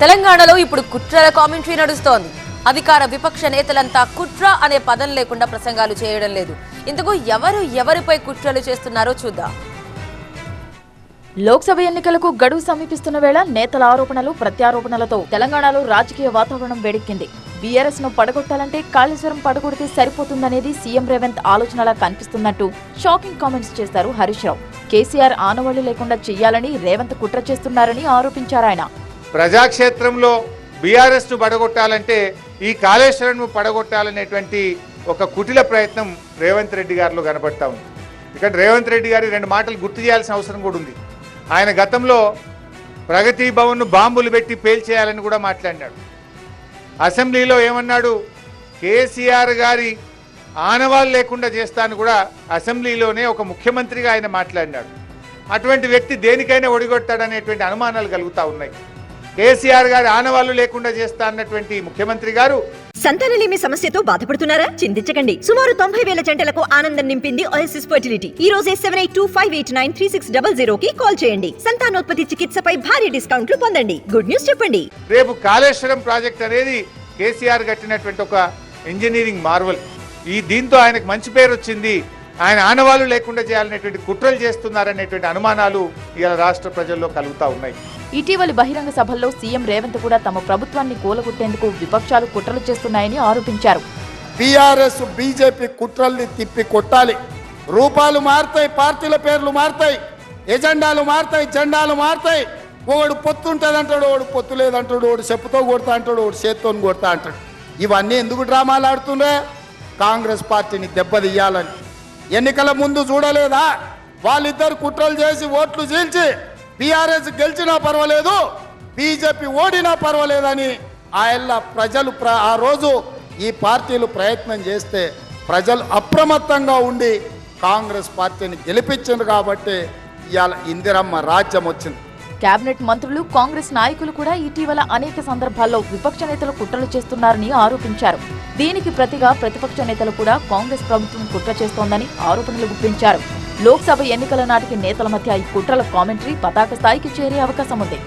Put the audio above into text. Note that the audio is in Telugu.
తెలంగాణలో ఇప్పుడు కుట్రల కామెంటరీ నడుస్తోంది. అధికార విపక్ష నేతలంతా కుట్ర అనే పదం లేకుండా ప్రసంగాలు చేయడం లేదు. ఇందుకు ఎవరు ఎవరిపై కుట్రలు చేస్తున్నారో చూద్దాం. లోక్సభ ఎన్నికలకు గడువు సమీపిస్తున్న వేళ నేతల ఆరోపణలు ప్రత్యారోపణలతో తెలంగాణలో రాజకీయ వాతావరణం వేడెక్కింది. బీఆర్ఎస్ను పడగొట్టాలంటే కాళేశ్వరం పడగొడితే సరిపోతుందనేది సీఎం రేవంత్ ఆలోచనలా కనిపిస్తున్నట్టు షాకింగ్ కామెంట్స్ చేశారు హరీష్ రావు. కేసీఆర్ ఆనవాళ్ళు లేకుండా చెయ్యాలని రేవంత్ కుట్ర చేస్తున్నారని ఆరోపించారు ఆయన. ప్రజాక్షేత్రంలో బీఆర్ఎస్ను పడగొట్టాలంటే ఈ కాళేశ్వరంను పడగొట్టాలనేటువంటి ఒక కుటిల ప్రయత్నం రేవంత్ రెడ్డి గారిలో కనబడతా ఉంది. ఇక్కడ రేవంత్ రెడ్డి గారి రెండు మాటలు గుర్తు చేయాల్సిన అవసరం కూడా ఉంది. ఆయన గతంలో ప్రగతి భవన్ను బాంబులు పెట్టి పేల్చేయాలని కూడా మాట్లాడినాడు. అసెంబ్లీలో ఏమన్నాడు? కేసీఆర్ గారి ఆనవాళ్ళు లేకుండా చేస్తాను కూడా అసెంబ్లీలోనే ఒక ముఖ్యమంత్రిగా ఆయన మాట్లాడినాడు. అటువంటి వ్యక్తి దేనికైనా ఒడిగొట్టాడనేటువంటి అనుమానాలు కలుగుతా ఉన్నాయి. కేసీఆర్ గారి ఆనవాళ్ళు లేకుండా చేస్తా అన్నటువంటి ముఖ్యమంత్రి గారు. సంతానలేమి సమస్యతో బాధపడుతున్నారా? చింతించకండి. సుమారు తొంభై వేల జంటలకు ఆనందం నింపింది ఓఎస్ఎస్ ఫర్టిలిటీ ఈ రోజే seven eight two five eight nine three six double zero కి కాల్ చేయండి. సంతానోత్పత్తి చికిత్సపై భారీ డిస్కౌంట్లు పొందండి. గుడ్ న్యూస్ చెప్పండి. రేపు కాళేశ్వరం ప్రాజెక్ట్ అనేది కేసీఆర్ కట్టినటువంటి ఒక ఇంజనీరింగ్ మార్వల్. ఈ దీంతో ఆయనకు మంచి పేరు వచ్చింది. ఆయన ఆనవాళ్ళు లేకుండా చేయాలనేటువంటి కుట్రలు చేస్తున్నారనేటువంటి అనుమానాలు ఇవాళ రాష్ట్ర ప్రజల్లో కలుగుతా ఉన్నాయి. ఇటీవలి బహిరంగ సభల్లో సీఎం రేవంత్ కూడా తమ ప్రభుత్వాన్ని కూలగొట్టేందుకు విపక్షాలు కుట్రలు చేస్తున్నాయని ఆరోపించారు. బీఆర్ఎస్ బీజేపీ కుట్రల్ని తిప్పి కొట్టాలి. రూపాలు మారుతాయి పార్టీల పేర్లు మారుతాయి ఎజెండాలు మారుతాయి జెండాలు మారుతాయి. ఒకడు పొత్తు ఉంటుంది అంటాడు ఒకడు పొత్తు లేదంటాడు ఒకడు చెప్పుతో కొడతా అంటాడు ఒకడు చేత్తో కొడతా అంటాడు. ఇవన్నీ ఎందుకు డ్రామాలు ఆడుతుండే కాంగ్రెస్ పార్టీని దెబ్బతీయాలని. ఎన్నికల ముందు చూడలేదా? వాళ్ళిద్దరు కుట్రలు చేసి ఓట్లు చీల్చి బీఆర్ఎస్ గెలిచినా పర్వాలేదు బీజేపీ ఓడినా పర్వాలేదని ఆయన ప్రజలు ప్ర ఆ రోజు ఈ పార్టీలు ప్రయత్నం చేస్తే ప్రజలు అప్రమత్తంగా ఉండి కాంగ్రెస్ పార్టీని గెలిపించింది కాబట్టి ఇవాళ ఇందిరమ్మ రాజ్యం వచ్చింది. కేబినెట్ మంత్రులు కాంగ్రెస్ నాయకులు కూడా ఇటీవల అనేక సందర్భాల్లో విపక్ష నేతలు కుట్రలు చేస్తున్నారని ఆరోపించారు. దీనికి ప్రతిగా ప్రతిపక్ష నేతలు కూడా కాంగ్రెస్ ప్రభుత్వం కుట్ర చేస్తోందని ఆరోపణలు గుప్పించారు. లోక్సభ ఎన్నికల నాటికి నేతల మధ్య ఈ కుట్రల కామెంటరీ పతాక స్థాయికి చేరే అవకాశం ఉంది